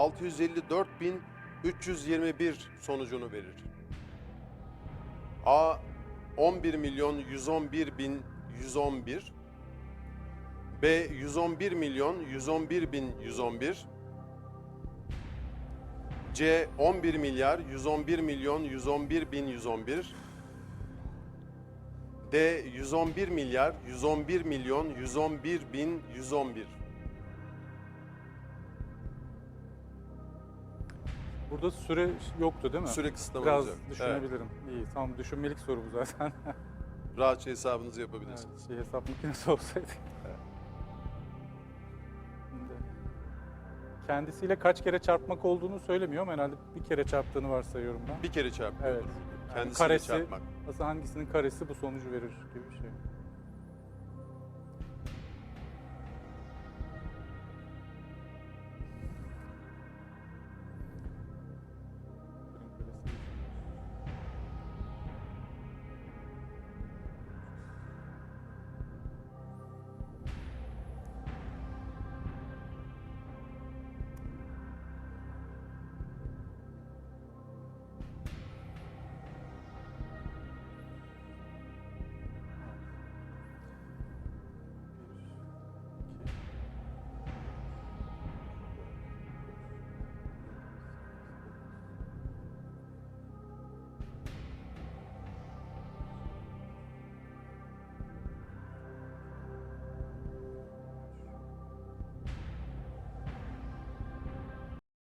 654.321 sonucunu verir. A 11 milyon 111 bin 111 B 111 milyon 111 bin 111 C 11 milyar 111 milyon 111 bin 111 D 111 milyar 111 milyon 111 bin 111 Burada süre yoktu değil mi? Süre kısıtlama Biraz olacak. Evet. düşünebilirim. İyi tamam düşünmelik soru bu zaten. Rahatça hesabınızı yapabilirsiniz. Evet, şey, hesap makinesi olsaydı. Şimdi, kendisiyle kaç kere çarpmak olduğunu söylemiyor ama herhalde bir kere çarptığını varsayıyorum ben. Bir kere çarpıyor. Evet. Yani Kendisiyle karesi, çarpmak. aslında hangisinin karesi bu sonucu verir gibi bir şey.